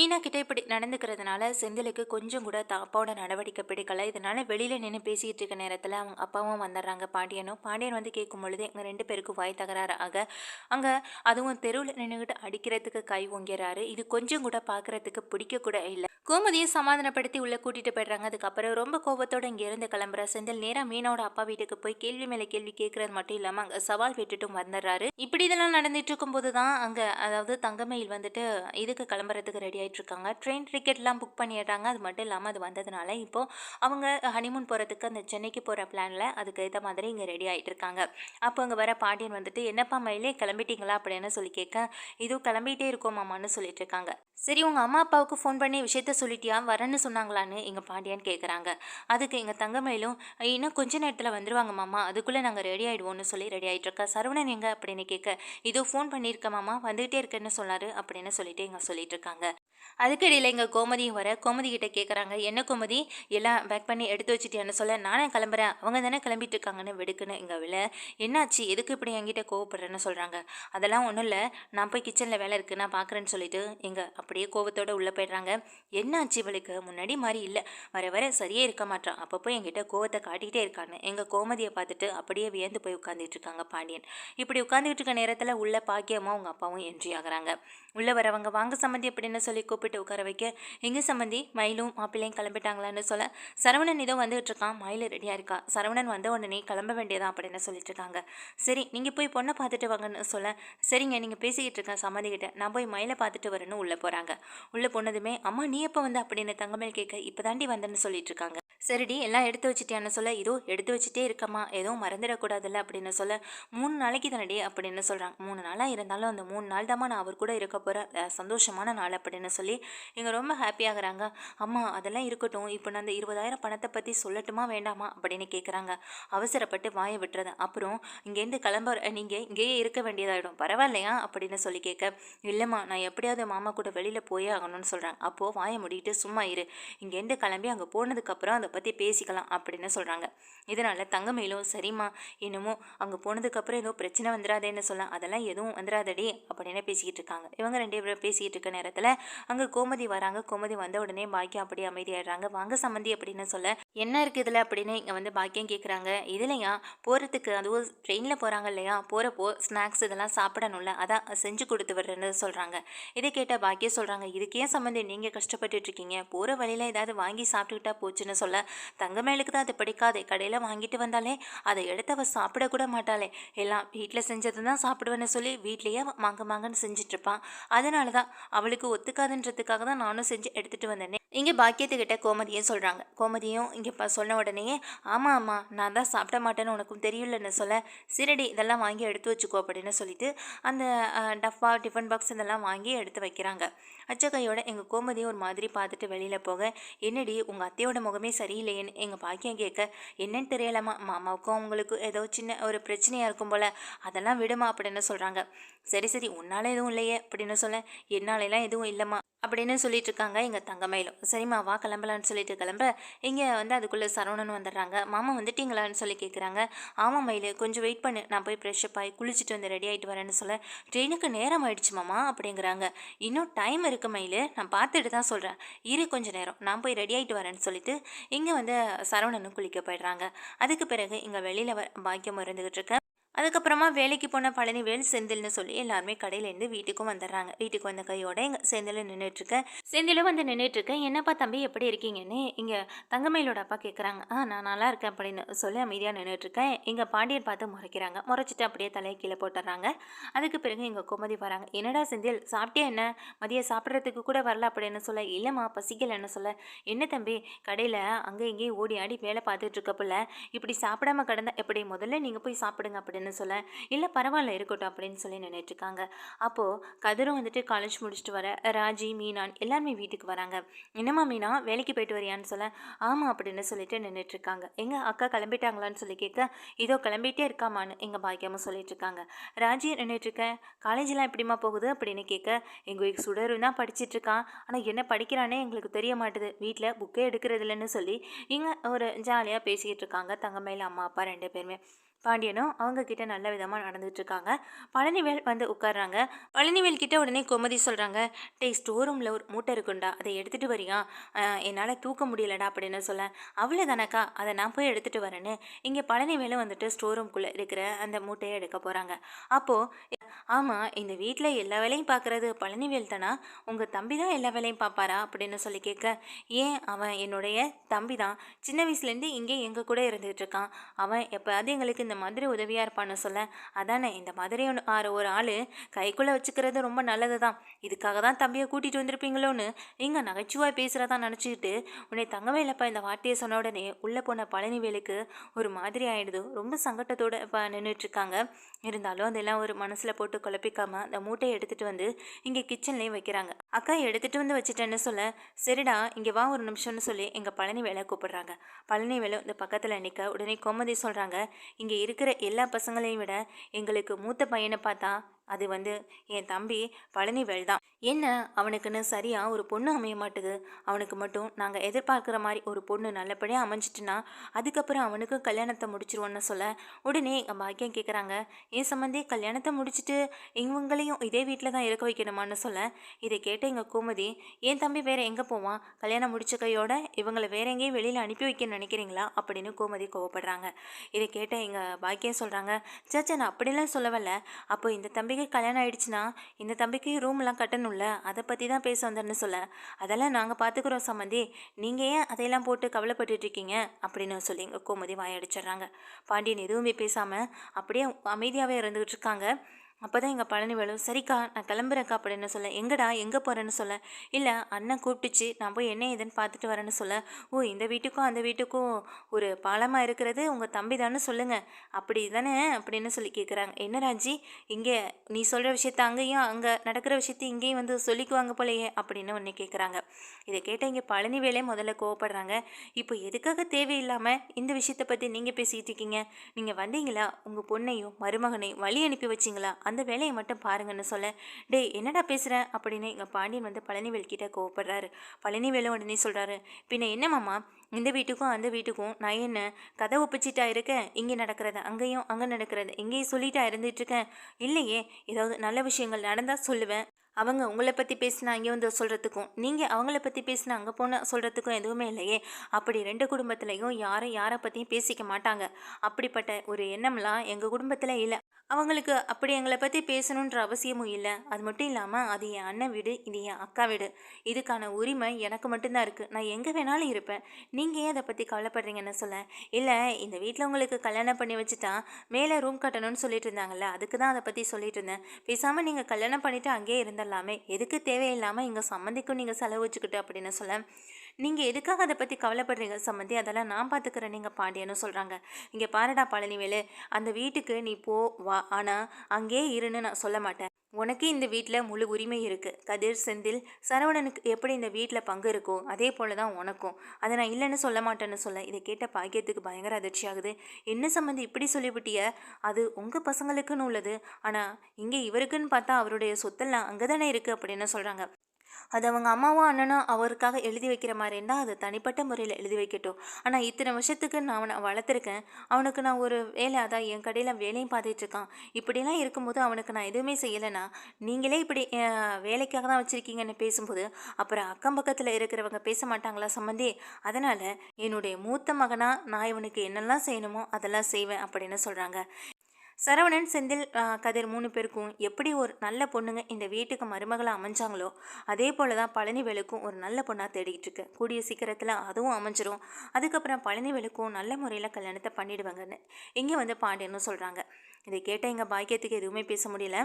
மீனா கிட்ட இப்படி நடந்துக்கிறதுனால செந்திலுக்கு கொஞ்சம் கூட தப்பாவோட நடவடிக்கை பிடிக்கல. இதனால வெளியில நின்று பேசிட்டு இருக்க நேரத்தில் அவங்க அப்பாவும் வந்துடுறாங்க. பாண்டியனும் பாண்டியன் வந்து கேட்கும் பொழுது எங்கள் ரெண்டு பேருக்கும் வாய் தகராறு ஆக அங்கே அதுவும் தெருவில் நின்றுக்கிட்டு அடிக்கிறதுக்கு கை ஓங்கிறாரு. இது கொஞ்சம் கூட பார்க்கறதுக்கு பிடிக்க கூட இல்லை. கோமதியை சமாதானப்படுத்தி உள்ளே கூட்டிகிட்டு போயிடுறாங்க. அதுக்கப்புறம் ரொம்ப கோபத்தோட இங்க இருந்து கிளம்புற. செந்தில் நேராக மீனோட அப்பா வீட்டுக்கு போய் கேள்வி மேலே கேள்வி கேட்கறது மட்டும் இல்லாமல் அங்கே சவால் விட்டுட்டும் வந்துடுறாரு இப்படி இதெல்லாம் நடந்துட்டு இருக்கும்போது தான் அங்கே அதாவது தங்கமயில் வந்துட்டு இதுக்கு கிளம்புறதுக்கு ரெடி ஆகிட்டு இருக்காங்க. ட்ரெயின் டிக்கெட்லாம் புக் பண்ணிடுறாங்க. அது மட்டும் இல்லாமல் அது வந்ததுனால இப்போ அவங்க ஹனிமூன் போகிறதுக்கு அந்த சென்னைக்கு போகிற பிளானில் அதுக்கு ஏற்ற மாதிரி இங்கே ரெடி ஆகிட்டு இருக்காங்க. அப்போ அங்கே வர பாண்டியன் வந்துட்டு என்னப்பா மயிலே கிளம்பிட்டீங்களா? அப்படின்னு சொல்லி கேட்க இதுவும் கிளம்பிட்டே இருக்கோம் மாமான்னு சொல்லிட்டு இருக்காங்க. சரி உங்கள் அம்மா அப்பாவுக்கு ஃபோன் பண்ணி விஷயத்த சொல்லிட்டியா வரேன்னு சொன்னாங்களான்னு எங்கள் பாண்டியான்னு கேட்குறாங்க அதுக்கு எங்கள் தங்கமயிலும் இன்னும் கொஞ்ச நேரத்தில் வந்துருவாங்க மாமா அதுக்குள்ளே நாங்கள் ரெடி ஆகிடுவோம்னு சொல்லி ரெடி ஆகிட்டுருக்கா சரவணன் எங்க? அப்படின்னு கேட்க இதோ ஃபோன் பண்ணியிருக்க மாமா வந்துகிட்டே இருக்கேன்னு சொன்னார் அப்படின்னு சொல்லிட்டு எங்கள் சொல்லிட்டு இருக்காங்க அதுக்கடியில் எங்கள் கோமதியும் வர. கோமதி கிட்ட கேட்குறாங்க என்ன கோமதி? எல்லாம் பேக் பண்ணி எடுத்து வச்சுட்டியான்னு சொல்ல நானே கிளம்புறேன். அவங்க தானே கிளம்பிட்டு இருக்காங்கன்னு வெடுக்குன்னு இங்கே விழ. என்னாச்சு? எதுக்கு இப்படி என்கிட்ட கோவப்படுறேன்னு சொல்கிறாங்க அதெல்லாம் ஒன்றும் இல்லை. நான் போய் கிச்சனில் வேலை இருக்குது நான் பார்க்குறேன்னு சொல்லிட்டு எங்கள் அப்படியே கோவத்தோடு உள்ளே போயிடுறாங்க. என்னாச்சு இவளுக்கு? முன்னாடி மாதிரி இல்லை. வர வர சரியே இருக்க மாட்டான் அப்பப்போ என்கிட்ட கோவத்தை காட்டிகிட்டே இருக்கான்னு. எங்கள் கோமதியை பார்த்துட்டு அப்படியே வியந்து போய் உட்காந்துட்டு இருக்காங்க பாண்டியன். இப்படி உட்காந்துக்கிட்டு இருக்க நேரத்தில் உள்ள பாக்கியமாக அவங்க அப்பாவும் என்ட்ரி ஆகிறாங்க. உள்ளே வரவங்க வாங்க சம்மந்தி அப்படின்னு சொல்லி கூப்பிட்டு உட்கார வைக்க. எங்கே சம்மந்தி மயிலும் மாப்பிள்ளையும் கிளம்பிட்டாங்களான்னு சொல்ல. சரவணன் இதோ வந்துகிட்டு இருக்கான் மயில் ரெடியாக இருக்கா? சரவணன் வந்த உடனே கிளம்ப வேண்டியதான் அப்படின்னு சொல்லிட்டு இருக்காங்க சரி நீங்கள் போய் பொண்ணை பார்த்துட்டு வாங்கன்னு சொல்ல. சரிங்க நீங்கள் பேசிக்கிட்டு இருக்கேன் சம்மந்திக்கிட்ட நான் போய் மயிலை பார்த்துட்டு வரேன்னு உள்ளே போகிறாங்க உள்ளே போனதுமே அம்மா நீ எப்போ வந்து? அப்படின்னு தங்கமேல் கேட்க இப்போ தாண்டி வந்தேன்னு சொல்லிட்டு இருக்காங்க சரிடி எல்லாம் எடுத்து வச்சிட்டியான்னு சொல்ல? இதோ எடுத்து வச்சுட்டே இருக்கம்மா. எதுவும் மறந்துடக்கூடாதுல்ல அப்படின்னு சொல்ல மூணு நாளைக்கு தானடி அப்படின்னு சொல்கிறாங்க மூணு நாளாக இருந்தாலும் அந்த மூணு நாள் தாம்மா நான் அவர் கூட இருக்க போகிற சந்தோஷமான நாள் அப்படின்னு சொல்லி இங்கே ரொம்ப ஹாப்பியாகிறாங்க அம்மா அதெல்லாம் இருக்கட்டும். இப்போ நான் அந்த இருபதாயிரம் பணத்தை பற்றி சொல்லட்டுமா வேண்டாமா? அப்படின்னு கேட்குறாங்க அவசரப்பட்டு வாயை விட்டுறது. அப்புறம் இங்கேருந்து கிளம்ப நீங்கள் இங்கேயே இருக்க வேண்டியதாகிடும் பரவாயில்லையா? அப்படின்னு சொல்லி கேட்க இல்லைம்மா நான் எப்படியாவது மாமா கூட வெளியில் போயே ஆகணும்னு சொல்கிறாங்க அப்போது வாயை முடிக்கிட்டு சும்மா இரு. இங்கேருந்து கிளம்பி அங்கே போனதுக்கப்புறம் அந்த பற்றி பேசிக்கலாம் அப்படின்னு சொல்கிறாங்க இதனால் தங்கமயிலும் சரிம்மா என்னமோ அங்கே போனதுக்கப்புறம் ஏதோ பிரச்சனை வந்துடாதேன்னு சொல்ல அதெல்லாம் எதுவும் வந்துடாதடி அப்படின்னு பேசிக்கிட்டு இருக்காங்க. இவங்க ரெண்டு பேரும் பேசிக்கிட்டு இருக்க நேரத்தில் அங்கே கோமதி வராங்க. கோமதி வந்த உடனே பாக்கியம் அப்படியே அமைதியாடுறாங்க வாங்க சம்மந்தி அப்படின்னு சொல்ல என்ன இருக்குது இதில்? அப்படின்னு இங்கே வந்து பாக்கியம் கேட்குறாங்க இதுலையா? போகிறதுக்கு அதுவும் ட்ரெயினில் போகிறாங்க இல்லையா? போகிறப்போ ஸ்நாக்ஸ் இதெல்லாம் சாப்பிடணும்ல அதான் செஞ்சு கொடுத்து விடுறேன்னு சொல்கிறாங்க இதை கேட்டால் பாக்கியம் சொல்கிறாங்க இதுக்கே சம்மந்தி நீங்கள் கஷ்டப்பட்டுட்ருக்கீங்க போகிற வழியில் ஏதாவது வாங்கி சாப்பிட்டுக்கிட்டா போச்சுன்னு சொல்ல தங்கமேலுக்கு தான் அது பிடிக்காது. கடையில் வாங்கிட்டு வந்தாலே அதை எடுத்து அவள் சாப்பிடக்கூட மாட்டாளே. எல்லாம் வீட்டில் செஞ்சது தான் சாப்பிடுவேன்னு சொல்லி வீட்லேயே மாங்க மாங்கன்னு செஞ்சிட்ருப்பான் அதனால தான் அவளுக்கு ஒத்துக்காதுன்றதுக்காக தான் நானும் செஞ்சு எடுத்துகிட்டு வந்தேனே. இங்கே பாக்கியத்துக்கிட்ட கோமதியும் சொல்கிறாங்க கோமதியும் இங்கே இப்போ சொன்ன உடனேயே ஆமாம் ஆமாம் நான் தான் சாப்பிட மாட்டேன்னு உனக்கும் தெரியலன்னு சொல்ல சிரடி இதெல்லாம் வாங்கி எடுத்து வச்சுக்கோ அப்படின்னு சொல்லிட்டு அந்த டஃபா டிஃபன் பாக்ஸ் இதெல்லாம் வாங்கி எடுத்து வைக்கிறாங்க. அச்சக்கையோட எங்கள் கோமதியும் ஒரு மாதிரி பார்த்துட்டு வெளியில் போக என்னடி உங்கள் அத்தையோட முகமே சரியில்லையேன்னு எங்கள் பாக்கியம் கேட்க என்னன்னு தெரியலாமா மாமாவுக்கும் அவங்களுக்கும் ஏதோ சின்ன ஒரு பிரச்சனையாக இருக்கும் போல் அதெல்லாம் விடுமா அப்படின்னு சொல்கிறாங்க சரி சரி உன்னால் எதுவும் இல்லையே அப்படின்னு சொல்ல என்னாலெல்லாம் எதுவும் இல்லைம்மா அப்படின்னு சொல்லிட்டு இருக்காங்க எங்கள் தங்கமயிலும். சரிம்மா வா கிளம்பலான்னு சொல்லிட்டு கிளம்ப இங்கே வந்து அதுக்குள்ளே சரவணன் வந்துடுறாங்க. மாமா வந்துட்டீங்களான்னு சொல்லி கேட்குறாங்க ஆமாம் மயில் கொஞ்சம் வெயிட் பண்ணு நான் போய் ஃப்ரெஷ்அப் ஆகி குளிச்சுட்டு வந்து ரெடி ஆகிட்டு வரேன்னு சொல்ல ட்ரெயினுக்கு நேரம் ஆயிடுச்சு மாமா அப்படிங்கிறாங்க. இன்னும் டைம் இருக்குது மயில் நான் பார்த்துட்டு தான் சொல்கிறேன் இரு கொஞ்சம் நேரம் நான் போய் ரெடி ஆகிட்டு வரேன்னு சொல்லிட்டு இங்கே வந்து சரவணனும் குளிக்க போயிடுறாங்க. அதுக்கு பிறகு இங்கே வெளியில் வ பாக்கியம் இருந்துக்கிட்டு இருக்க. அதுக்கப்புறமா வேலைக்கு போன பழனிவேல் செந்தில்னு சொல்லி எல்லாருமே கடையிலேருந்து வீட்டுக்கும் வந்துடுறாங்க வீட்டுக்கு வந்த கையோட இங்கே செந்தில் நின்றுட்டுருக்கேன் செந்திலும் வந்து நின்றுட்டுருக்கேன் என்னப்பா தம்பி எப்படி இருக்கீங்கன்னு? இங்கே தங்கமயிலோட அப்பா கேட்குறாங்க ஆ நான் நல்லா இருக்கேன் அப்படின்னு சொல்லி அமைதியாக நின்றுட்டுருக்கேன் இங்கே பாண்டியன் பார்த்து முறைக்கிறாங்க. முறைச்சிட்டு அப்படியே தலையை கீழே போட்டுறாங்க அதுக்கு பிறகு இங்கே குமதி வராங்க. என்னடா செந்தில் சாப்பிட்டே என்ன? மதியம் சாப்பிட்றதுக்கு கூட வரல அப்படின்னு சொல்ல இல்லைம்மா பசிக்கலைன்னு சொல்ல. என்ன தம்பி கடையில் அங்கே இங்கேயும் ஓடி ஆடி வேலை பார்த்துட்டு இருக்கப்பல இப்படி சாப்பிடாம கிடந்தா எப்படி? முதல்ல நீங்கள் போய் சாப்பிடுங்க அப்படின்னு அப்படின்னு சொல்ல இல்லை பரவாயில்ல இருக்கட்டும் அப்படின்னு சொல்லி நின்றுட்டுருக்காங்க அப்போது கதிரும் வந்துட்டு காலேஜ் முடிச்சுட்டு வர ராஜி மீனான் எல்லாருமே வீட்டுக்கு வராங்க. என்னம்மா மீனா வேலைக்கு போயிட்டு வரியான்னு சொல்ல ஆமாம் அப்படின்னு சொல்லிட்டு நின்றுட்டுருக்காங்க எங்கள் அக்கா கிளம்பிட்டாங்களான்னு சொல்லி கேட்க இதோ கிளம்பிட்டே இருக்காமான்னு எங்கள் பாக்கியமாக சொல்லிட்டு இருக்காங்க ராஜி நின்றுட்டுருக்கேன் காலேஜெலாம் எப்படிமா போகுது? அப்படின்னு கேட்க எங்கள் சுடரும் தான் படிச்சிட்ருக்கான். ஆனால் என்ன படிக்கிறானே எங்களுக்கு தெரிய மாட்டுது. வீட்டில் புக்கே எடுக்கிறது இல்லைன்னு சொல்லி இங்கே ஒரு ஜாலியாக பேசிக்கிட்டு இருக்காங்க தங்கமையில் அம்மா அப்பா ரெண்டு பேருமே. பாண்டியனும் அவங்க கிட்ட நல்ல விதமாக நடந்துட்டு இருக்காங்க பழனிவேல் வந்து உட்கார்றாங்க. பழனிவேல் கிட்ட உடனே குமதி சொல்கிறாங்க டேய் ஸ்டோர் ரூமில் ஒரு மூட்டை இருக்குண்டா அதை எடுத்துகிட்டு வரியா? என்னால் தூக்க முடியலடா அப்படின்னு சொல்ல. அவ்வளோ தானக்கா அதை நான் போய் எடுத்துகிட்டு வரேன்னு. இங்கே பழனிவேலும் வந்துட்டு ஸ்டோர் ரூம்குள்ளே இருக்கிற அந்த மூட்டையை எடுக்க போகிறாங்க அப்போது ஆமாம் இந்த வீட்டில் எல்லா வேலையும் பார்க்குறது பழனிவேல் தானா? உங்கள் தம்பி தான் எல்லா வேலையும் பார்ப்பாரா அப்படின்னு சொல்லி கேட்க ஏன் அவன் என்னுடைய தம்பி தான். சின்ன வயசுலேருந்து இங்கே எங்கள் கூட இருந்துகிட்டு இருக்கான் அவன் எப்போயாவது எங்களுக்கு இந்த மாதிரி உதவியாக இருப்பான்னு சொல்ல. அதானே இந்த மாதிரி ஒன்று ஆறு ஒரு ஆள் கைக்குள்ளே வச்சுக்கிறது ரொம்ப நல்லது தான் இதுக்காக தான் தம்பியை கூட்டிகிட்டு வந்திருப்பீங்களோன்னு இங்கே நகைச்சுவாக பேசுகிறதா நினச்சிக்கிட்டு உன்னை தங்கவே இல்லைப்பா இந்த வார்த்தையை சொன்ன உடனே உள்ளே போன பழனிவேலுக்கு ஒரு மாதிரி ஆகிடுது ரொம்ப சங்கட்டத்தோடு இப்போ நின்றுட்டுருக்காங்க இருந்தாலும் அதெல்லாம் ஒரு மனசில் போட்டு குழப்பிக்காமல் அந்த மூட்டையை எடுத்துகிட்டு வந்து இங்கே கிச்சன்லேயும் வைக்கிறாங்க. அக்கா எடுத்துகிட்டு வந்து வச்சுட்டேன்னு சொல்ல சரிடா இங்கே வா ஒரு நிமிஷம்னு சொல்லி எங்கள் பழனி வேலை கூப்பிடுறாங்க. பழனி வேலை இந்த பக்கத்தில் நிற்க உடனே கோமதி சொல்கிறாங்க இங்கே இருக்கிற எல்லா பசங்களையும் விட எங்களுக்கு மூத்த பையனை பார்த்தா அது வந்து என் தம்பி பழனிவேல் தான் என்ன அவனுக்குன்னு சரியாக ஒரு பொண்ணு அமைய மாட்டுது. அவனுக்கு மட்டும் நாங்கள் எதிர்பார்க்குற மாதிரி ஒரு பொண்ணு நல்லபடியாக அமைஞ்சிட்டுனா அதுக்கப்புறம் அவனுக்கு கல்யாணத்தை முடிச்சிருவோன்னு சொல்ல உடனே எங்கள் பாக்கியம் கேட்குறாங்க என் சம்மந்தி கல்யாணத்தை முடிச்சுட்டு இவங்களையும் இதே வீட்டில் தான் இருக்க வைக்கணுமான்னு சொல்ல இதை கேட்ட எங்கள் கோமதி என் தம்பி வேற எங்கே போவான்? கல்யாணம் முடிச்ச கையோட இவங்களை வேற எங்கேயும் வெளியில் அனுப்பி வைக்க நினைக்கிறீங்களா? அப்படின்னு கோமதி கோவப்படுறாங்க. இதை கேட்ட எங்கள் பாக்கியம் சொல்கிறாங்க சேச்சா நான் அப்படிலாம் சொல்லவில்லை. அப்போ இந்த தம்பிக்கு கல்யாணம் ஆயிடுச்சுன்னா இந்த தம்பிக்கு ரூம்லாம் கட்டணும்ல? அதை பற்றி தான் பேச வந்தேன்னு சொல்ல. அதெல்லாம் நாங்கள் பார்த்துக்குறோம் சம்மந்தி. நீங்கள் ஏன் அதையெல்லாம் போட்டு கவலைப்பட்டுட்டு இருக்கீங்க? அப்படின்னு சொல்லி எங்கள் கோமதி வாயடிச்சிடுறாங்க. பாண்டியன் எதுவுமே பேசாமல் அப்படியே அமைதியாகவே இருந்துகிட்டு இருக்காங்க. அப்போ தான் எங்கள் பழனிவேலு சரிக்கா நான் கிளம்புறேக்கா அப்படின்னு சொல்ல எங்கடா எங்கே போகிறேன்னு சொல்ல இல்லை அண்ணன் கூப்பிட்டுச்சு நான் போய் என்ன ஏதுன்னு பார்த்துட்டு வரேன்னு சொல்ல ஓ இந்த வீட்டுக்கும் அந்த வீட்டுக்கும் ஒரு பாலமாக இருக்கிறது உங்கள் தம்பி தானே சொல்லுங்கள் அப்படி தானே அப்படின்னு சொல்லி கேட்குறாங்க என்ன ராஜி இங்கே நீ சொல்கிற விஷயத்த அங்கேயும் அங்கே நடக்கிற விஷயத்த இங்கேயும் வந்து சொல்லிக்குவாங்க போலையே அப்படின்னு ஒன்று கேட்குறாங்க இதை கேட்ட இங்கே பழனிவேலே முதல்ல கோவப்படுறாங்க. இப்போ எதுக்காக தேவையில்லாமல் இந்த விஷயத்தை பற்றி நீங்கள் பேசிகிட்டு இருக்கீங்க? நீங்கள் வந்தீங்களா? உங்கள் பொண்ணையும் மருமகனையும் வழி அனுப்பி வச்சிங்களா? அந்த வேலையை மட்டும் பாருங்கன்னு சொல்ல டேய் என்னடா பேசுகிறேன் அப்படின்னு எங்கள் பாண்டியன் வந்து பழனிவேல் கிட்டே கோவப்படுறாரு. பழனிவேலும் உடனே சொல்கிறாரு பின்ன என்ன இந்த வீட்டுக்கும் அந்த வீட்டுக்கும் நான் என்ன கதை ஒப்பிச்சிட்டா இருக்கேன் இங்கே நடக்கிறது அங்கேயும் அங்கே நடக்கிறது இங்கேயும் சொல்லிட்டா இருந்துட்டுருக்கேன் இல்லையே ஏதாவது நல்ல விஷயங்கள் நடந்தால் சொல்லுவேன். அவங்க உங்களை பற்றி பேசினா இங்கே வந்து சொல்கிறதுக்கும் நீங்கள் அவங்கள பற்றி பேசினா அங்கே போனால் சொல்கிறதுக்கும் எதுவுமே இல்லையே. அப்படி ரெண்டு குடும்பத்துலேயும் யாரும் யாரை பற்றியும் பேசிக்க மாட்டாங்க. அப்படிப்பட்ட ஒரு எண்ணம்லாம் எங்கள் குடும்பத்தில் இல்லை. அவங்களுக்கு அப்படி எங்களை பற்றி பேசணுன்ற அவசியமும் இல்லை. அது மட்டும் இல்லாமல் அது என் அண்ணன் வீடு இது என் அக்கா வீடு. இதுக்கான உரிமை எனக்கு மட்டும்தான் இருக்குது நான் எங்கே வேணாலும் இருப்பேன். நீங்கள் ஏன் அதை பற்றி கவலைப்படுறீங்கன்னு சொல்ல? இல்லை இந்த வீட்டில் உங்களுக்கு கல்யாணம் பண்ணி வச்சுட்டா மேலே ரூம் கட்டணும்னு சொல்லிட்டு இருந்தாங்கல்ல அதுக்கு தான் அதை பற்றி சொல்லிட்டு இருந்தேன். பேசாமல் நீங்கள் கல்யாணம் பண்ணிவிட்டு அங்கேயே இருந்துடலாமே. எதுக்கு தேவையில்லாமல் இங்கே சம்மந்திக்கும் நீங்கள் செலவு வச்சுக்கிட்டு அப்படின்னு சொல்ல? நீங்கள் எதுக்காக அதை பற்றி கவலைப்படுறீங்க சம்மந்தி? அதெல்லாம் நான் பார்த்துக்கிறேன் நீங்கள் பாண்டியன்னு சொல்கிறாங்க இங்கே பாருடா பழனிவேலு அந்த வீட்டுக்கு நீ போ வா. ஆனால் அங்கேயே இருன்னு நான் சொல்ல மாட்டேன். உனக்கு இந்த வீட்டில் முழு உரிமை இருக்குது கதிர் செந்தில் சரவணனுக்கு எப்படி இந்த வீட்டில் பங்கு இருக்கோ அதே போல தான் உனக்கும். அதை நான் இல்லைன்னு சொல்ல மாட்டேன்னு சொல்ல இதை கேட்ட பாக்கியத்துக்கு பயங்கர அதிர்ச்சி ஆகுது. என்ன சம்மந்தி இப்படி சொல்லிவிட்டிய? அது உங்கள் பசங்களுக்குன்னு உள்ளது. ஆனால் இங்கே இவருக்குன்னு பார்த்தா அவருடைய சொத்தெல்லாம் அங்கே தானே இருக்குது அப்படின்னு சொல்கிறாங்க அது அவங்க அம்மாவும் அண்ணனும் அவருக்காக எழுதி வைக்கிற மாதிரி இருந்தால் அது தனிப்பட்ட முறையில் எழுதி வைக்கட்டும். ஆனால் இத்தனை வருஷத்துக்கு நான் அவனை வளர்த்துருக்கேன். அவனுக்கு நான் ஒரு வேலை அதான் என் கடையில் வேலையும் பார்த்துட்ருக்கான் இப்படிலாம் இருக்கும்போது அவனுக்கு நான் எதுவுமே செய்யலைன்னா நீங்களே இப்படி வேலைக்காக தான் வச்சுருக்கீங்கன்னு பேசும்போது அப்புறம் அக்கம் பக்கத்தில் இருக்கிறவங்க பேச மாட்டாங்களா சம்மந்தி அதனால் என்னுடைய மூத்த மகனாக நான் இவனுக்கு என்னெல்லாம் செய்யணுமோ அதெல்லாம் செய்வேன் அப்படின்னு சொல்கிறாங்க சரவணன் செந்தில் கதிர் மூணு பேருக்கும் எப்படி ஒரு நல்ல பொண்ணுங்க இந்த வீட்டுக்கு மருமகளாக அமைஞ்சாங்களோ அதே போல் தான் பழனிவேலுக்கும் ஒரு நல்ல பொண்ணாக தேடிக்கிட்டு இருக்கு. கூடிய சீக்கிரத்தில் அதுவும் அமைஞ்சிரும். அதுக்கப்புறம் பழனிவேலுக்கும் நல்ல முறையில் கல்யாணத்தை பண்ணிடுவாங்கன்னு இங்கே வந்து பாண்டியன்னு சொல்கிறாங்க இதை கேட்டால் எங்கள் பாக்கியத்துக்கு எதுவுமே பேச முடியல.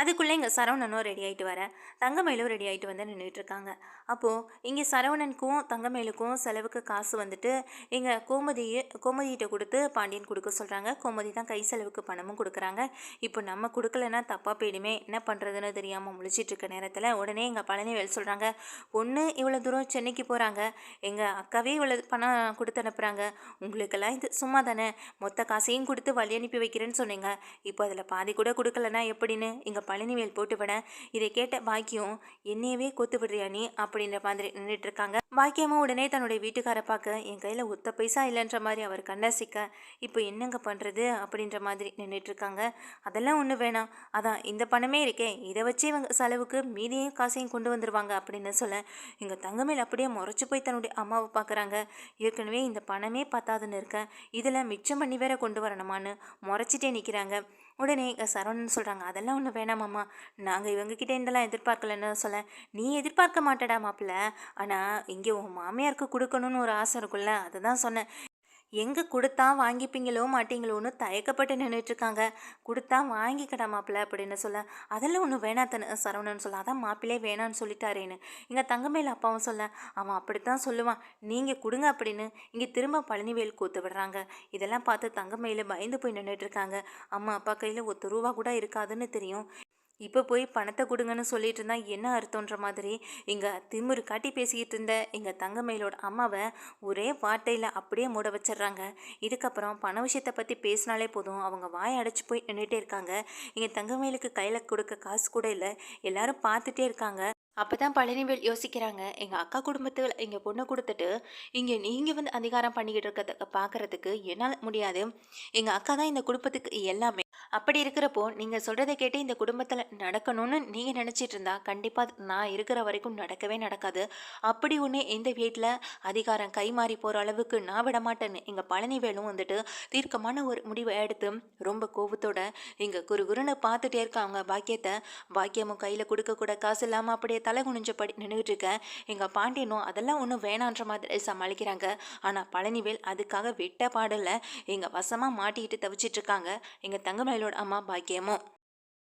அதுக்குள்ளே இங்கே சரவணனும் ரெடி ஆகிட்டு வர தங்கமயிலும் ரெடி ஆகிட்டு வந்து நின்றுட்டு இருக்காங்க அப்போது இங்கே சரவணனுக்கும் தங்கமயிலுக்கும் செலவுக்கு காசு வந்துட்டு இங்கே கோமதியை கோமதிகிட்ட கொடுத்து பாண்டியன் கொடுக்க சொல்கிறாங்க கோமதி தான் கை செலவுக்கு பணமும் கொடுக்குறாங்க. இப்போ நம்ம கொடுக்கலன்னா தப்பாக போயிடுமே. என்ன பண்ணுறதுன்னு தெரியாமல் முழிச்சிட்டு இருக்க நேரத்தில் உடனே எங்கள் பழனி வேலை சொல்கிறாங்க ஒன்று இவ்வளோ தூரம் சென்னைக்கு போகிறாங்க எங்கள் அக்காவே இவ்வளோ பணம் கொடுத்து அனுப்புகிறாங்க உங்களுக்கெல்லாம் இது சும்மா தானே மொத்த காசையும் கொடுத்து வழி அனுப்பி வைக்கிறேன்னு சொன்னீங்க. இப்போ அதில் பாதி கூட கொடுக்கலன்னா எப்படின்னு? இங்கே பழனிவேல் போட்டு விட இதை கேட்ட பாக்கியம் என்னையவே கொத்து விடுறியா நீ? அப்படின்ற மாதிரி நின்றுட்டு இருக்காங்க பாக்கியமும் உடனே தன்னுடைய வீட்டுக்கார பார்க்க என் கையில் ஒத்த பைசா இல்லைன்ற மாதிரி அவர் கண்டாசிக்க இப்போ என்னங்க பண்ணுறது அப்படின்ற மாதிரி நின்றுட்டு இருக்காங்க அதெல்லாம் ஒன்று வேணாம். அதான் இந்த பணமே இருக்கே. இதை வச்சு இவங்க செலவுக்கு மீதியும் காசையும் கொண்டு வந்துருவாங்க அப்படின்னு சொல்ல எங்கள் தங்கமேல் அப்படியே முறைச்சி போய் தன்னுடைய அம்மாவை பார்க்குறாங்க. ஏற்கனவே இந்த பணமே பத்தாதுன்னு இருக்கேன் இதில் மிச்சம் பண்ணி வேற கொண்டு வரணுமான்னு முறைச்சிட்டே நிற்கிறாங்க உடனே சரவணன் சொல்கிறாங்க அதெல்லாம் ஒன்றும் வேணாமாம்மா நாங்கள் இவங்கக்கிட்ட இதெல்லாம் எதிர்பார்க்கலன்னு சொல்ல. நீ எதிர்பார்க்க மாட்டடா மாப்பிள்ள. ஆனால் இங்கே உன் மாமியாருக்கு கொடுக்கணும்னு ஒரு ஆசை இருக்குல்ல. அதுதான் சொன்னேன். எங்கே கொடுத்தா வாங்கிப்பீங்களோ மாட்டீங்களோன்னு தயக்கப்பட்டு நின்றுட்டுருக்காங்க கொடுத்தா வாங்கிக்கடா மாப்பிள்ள அப்படின்னு சொல்ல அதெல்லாம் ஒன்றும் வேணாத்தன சரவணன் சொல்ல. அதான் மாப்பிள்ளே வேணான்னு சொல்லிட்டாரேன்னு. இங்கே தங்கமேல அப்பாவும் சொல்ல அவன் அப்படித்தான் சொல்லுவான். நீங்கள் கொடுங்க அப்படின்னு. இங்கே திரும்ப பழனிவேல் கூத்து விடுறாங்க. இதெல்லாம் பார்த்து தங்கமேல பயந்து போய் நின்றுட்டு இருக்காங்க அம்மா அப்பா கையில் ஒத்து ரூபா கூட இருக்காதுன்னு தெரியும். இப்போ போய் பணத்தை கொடுங்கன்னு சொல்லிட்டு இருந்தா என்ன அர்த்தன்ற மாதிரி? இங்கே திமிரு காட்டி பேசிக்கிட்டு இருந்த எங்கள் தங்கமயிலோட அம்மாவை ஒரே வார்த்தையில் அப்படியே மூட வச்சிடுறாங்க. இதுக்கப்புறம் பண விஷயத்தை பற்றி பேசினாலே போதும். அவங்க வாய் அடைச்சி போய் நின்றுட்டே இருக்காங்க. எங்கள் தங்கமயிலுக்கு கையில் கொடுக்க காசு கூட இல்லை. எல்லாரும் பார்த்துட்டே இருக்காங்க. அப்போ தான் பழனிவேல் யோசிக்கிறாங்க. எங்கள் அக்கா குடும்பத்தில் எங்கள் பொண்ணை கொடுத்துட்டு இங்கே நீங்கள் வந்து அதிகாரம் பண்ணிக்கிட்டு இருக்கிறத பார்க்குறதுக்கு என்னால் முடியாது. எங்கள் அக்கா தான் இந்த குடும்பத்துக்கு எல்லாமே. அப்படி இருக்கிறப்போ நீங்கள் சொல்கிறத கேட்டு இந்த குடும்பத்தில் நடக்கணும்னு நீங்கள் நினச்சிட்டு இருந்தா கண்டிப்பாக நான் இருக்கிற வரைக்கும் நடக்கவே நடக்காது. அப்படி ஒன்று இந்த வீட்டில் அதிகாரம் கை மாறி போகிற அளவுக்கு நான் விட மாட்டேன்னு எங்கள் பழனிவேலும் வந்துட்டு தீர்க்கமான ஒரு முடிவை எடுத்து ரொம்ப கோபத்தோட இங்கே குரு குருன்னு பார்த்துட்டே இருக்காங்க பாக்கியத்தை. பாக்கியமும் கையில் கொடுக்கக்கூட காசு இல்லாமல் அப்படியே தலை குனிஞ்சபடி நின்றுட்டு இருக்கேன் எங்கள் பாண்டியனும் அதெல்லாம் ஒன்றும் வேணான்ற மாதிரி சமாளிக்கிறாங்க. ஆனால் பழனிவேல் அதுக்காக வெட்ட பாடலை எங்கள் வசமாக மாட்டிக்கிட்டு தவிச்சிட்டு இருக்காங்க. எங்கள் தங்கமயிலோட அம்மா பாக்கியமும்.